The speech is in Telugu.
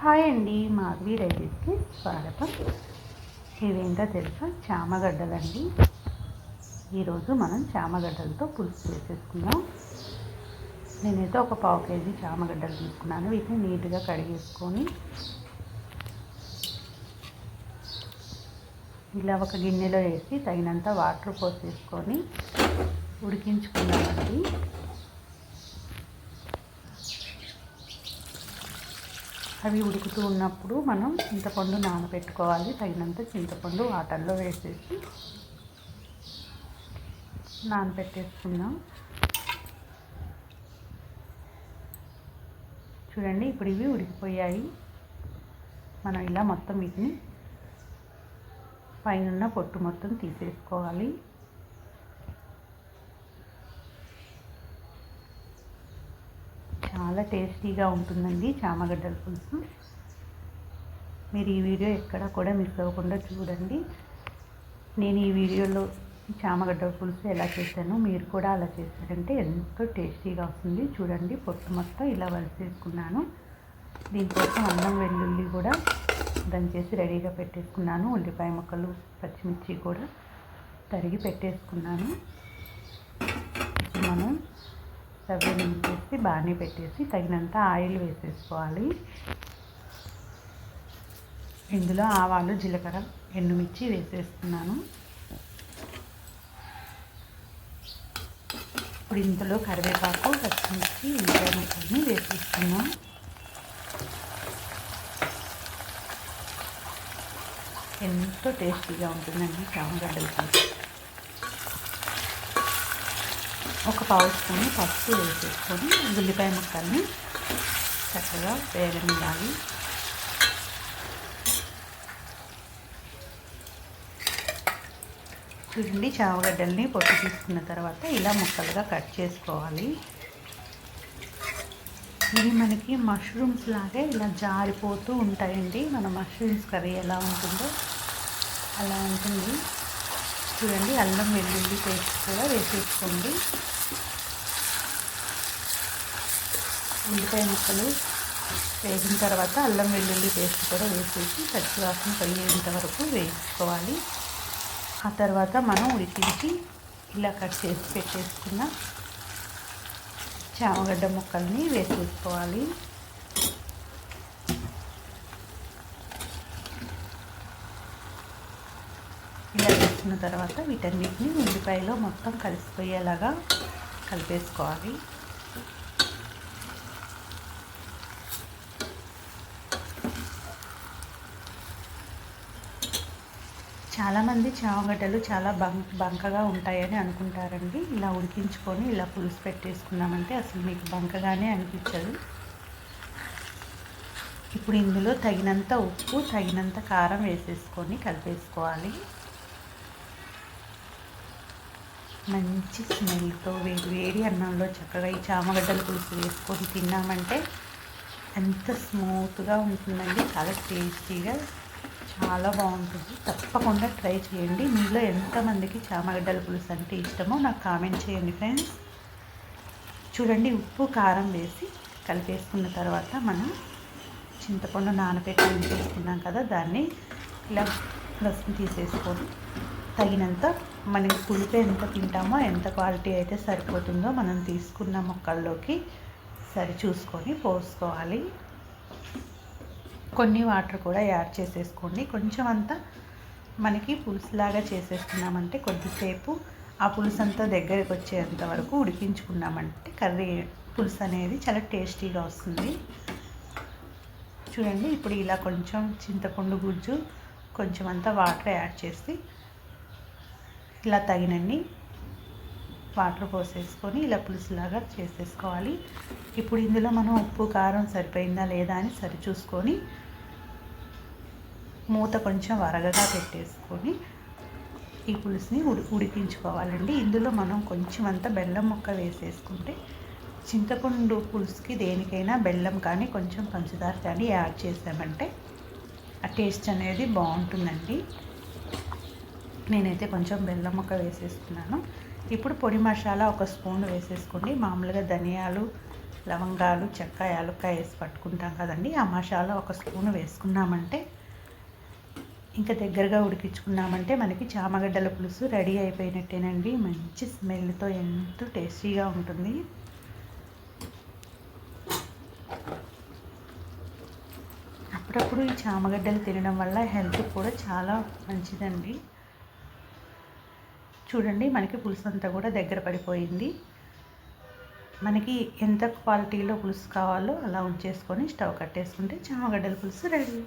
హాయ్ అండి మాధవి డైరీస్కి స్వాగతం. ఇవేంటో తెలుసా? చామగడ్డలండి. ఈరోజు మనం చామగడ్డలతో పులుసు చేసేసుకుందాం. నేనైతే ఒక పావు కేజీ చామగడ్డలు తీసుకున్నాను. వీటిని నీట్గా కడిగేసుకొని ఇలా ఒక గిన్నెలో వేసి తగినంత వాటర్ పోసేసుకొని ఉడికించుకున్నామండి అవి ఉడుకుతూ ఉన్నప్పుడు మనం చింతపండు నానబెట్టుకోవాలి. తగినంత చింతపండు వాటర్లో వేసేసి నానబెట్టేసుకుందాం. చూడండి ఇప్పుడు ఇవి ఉడికిపోయాయి. మనం ఇలా మొత్తం వీటిని పైన పొట్టు మొత్తం తీసేసుకోవాలి. చాలా టేస్టీగా ఉంటుందండి చామగడ్డల పులుసు. మీరు ఈ వీడియో ఎక్కడ కూడా మిస్ అవ్వకుండా చూడండి. నేను ఈ వీడియోలో చామగడ్డల పులుసు ఎలా చేశాను మీరు కూడా అలా చేశారంటే ఎంతో టేస్టీగా వస్తుంది. చూడండి పొట్టు మొత్తం ఇలా వలిసేసుకున్నాను. దీనికోసం అన్నం వెల్లుల్లి కూడా దంచేసి రెడీగా పెట్టేసుకున్నాను. ఉల్లిపాయ ముక్కలు పచ్చిమిర్చి కూడా తరిగి పెట్టేసుకున్నాను. స్టవ్ నింపేసి బాగానే పెట్టేసి తగినంత ఆయిల్ వేసేసుకోవాలి. ఇందులో ఆవాలు జీలకర్ర ఎండుమిర్చి వేసేస్తున్నాను. ఇప్పుడు ఇందులో కరివేపాకు పచ్చిమిర్చి ఉల్లిపాయ ముక్కల్ని వేసేస్తున్నాం ఎంతో టేస్టీగా ఉంటుందండి చామగడ్డలు ఒక పావు స్పూన్ పసుపు వేసేసుకొని ఉల్లిపాయ ముక్కల్ని చక్కగా వేగనివ్వాలి. చూడండి చామగడ్డల్ని పొట్టు తీసుకున్న తర్వాత ఇలా ముక్కలుగా కట్ చేసుకోవాలి. ఇవి మనకి మష్రూమ్స్ లాగే ఇలా జారిపోతూ ఉంటాయండి. మన మష్రూమ్స్ కర్రీ ఎలా ఉంటుందో అలా ఉంటుంది. చూడండి అల్లం వెల్లుల్లి పేస్ట్ కూడా వేసేసుకోండి. ఉల్లిపాయ ముక్కలు వేసిన తర్వాత అల్లం వెల్లుల్లి పేస్ట్ కూడా వేసేసి పచ్చివాసన పోయేంత వరకు వేసుకోవాలి ఆ తర్వాత మనం ఉడికించి ఇలా కట్ చేసి పెట్టేసుకున్న చామగడ్డ ముక్కల్ని వేసేసుకోవాలి. ఇలా వేసుకున్న తర్వాత వీటన్నిటిని ఉల్లిపాయలో మొత్తం కలిసిపోయేలాగా కలిపేసుకోవాలి. చాలామంది చామగడ్డలు చాలా బంక్ బంకగా ఉంటాయని అనుకుంటారండి. ఇలా ఉడికించుకొని ఇలా పులుసు పెట్టేసుకున్నామంటే అసలు మీకు బంకగానే అనిపించదు. ఇప్పుడు ఇందులో తగినంత ఉప్పు తగినంత కారం వేసేసుకొని కలిపేసుకోవాలి. మంచి స్మెల్తో వేడి వేడి అన్నంలో చక్కగా ఈ చామగడ్డల పులుసు వేసుకొని తిన్నామంటే ఎంత స్మూత్గా ఉంటుందండి. చాలా టేస్టీగా చాలా బాగుంటుంది. తప్పకుండా ట్రై చేయండి. మీలో ఎంతమందికి చామగడ్డల పులుసు అంటే ఇష్టమో నాకు కామెంట్ చేయండి ఫ్రెండ్స్. చూడండి ఉప్పు కారం వేసి కలిపేసుకున్న తర్వాత మనం చింతపండు నానబెట్టి ఉంచేసుకున్నాం కదా దాన్ని ఇలా రసం తీసేసుకొని తగినంత మనకి పులుపు ఎంత తింటామో ఎంత క్వాలిటీ అయితే సరిపోతుందో మనం తీసుకున్న మొక్కల్లోకి సరి చూసుకొని పోసుకోవాలి. కొన్ని వాటర్ కూడా యాడ్ చేసేసుకోండి. కొంచెం అంతా మనకి పులుసులాగా చేసేసుకున్నామంటే కొద్దిసేపు ఆ పులుసు అంతా దగ్గరికి వచ్చేంత వరకు ఉడికించుకున్నామంటే కర్రీ పులుసు అనేది చాలా టేస్టీగా వస్తుంది. చూడండి ఇప్పుడు ఇలా కొంచెం చింతపండు గుజ్జు కొంచెం అంతా వాటర్ యాడ్ చేసి ఇలా తగినన్ని వాటర్ పోసేసుకొని ఇలా పులుసులాగా చేసేసుకోవాలి. ఇప్పుడు ఇందులో మనం ఉప్పు కారం సరిపోయిందా లేదా అని సరిచూసుకొని మూత కొంచెం వరగగా పెట్టేసుకొని ఈ పులుసుని ఉడి ఉడికించుకోవాలండి. ఇందులో మనం కొంచెం అంత బెల్లం ముక్క వేసేసుకుంటే చింతపండు పులుసుకి దేనికైనా బెల్లం కానీ కొంచెం పంచదార కానీ యాడ్ చేసామంటే ఆ టేస్ట్ అనేది బాగుంటుందండి. నేనైతే కొంచెం బెల్లం ముక్క వేసేసుకున్నాను ఇప్పుడు పొడి మసాలా ఒక స్పూన్ వేసేసుకోండి. మామూలుగా ధనియాలు లవంగాలు చెక్క యాలక్కాయ వేసి పట్టుకుంటాం కదండి. ఆ మసాలా ఒక స్పూన్ వేసుకున్నామంటే ఇంకా దగ్గరగా ఉడికించుకున్నామంటే మనకి చామగడ్డల పులుసు రెడీ అయిపోయినట్టేనండి. మంచి స్మెల్తో ఎంతో టేస్టీగా ఉంటుంది. అప్పుడప్పుడు ఈ చామగడ్డలు తినడం వల్ల హెల్త్ కూడా చాలా మంచిదండి. చూడండి మనకి పులుసు అంతా కూడా దగ్గర పడిపోయింది. మనకి ఎంత క్వాలిటీలో పులుసు కావాలో అలా ఉంచేసుకొని స్టవ్ కట్టేసుకుంటే చామగడ్డల పులుసు రెడీ.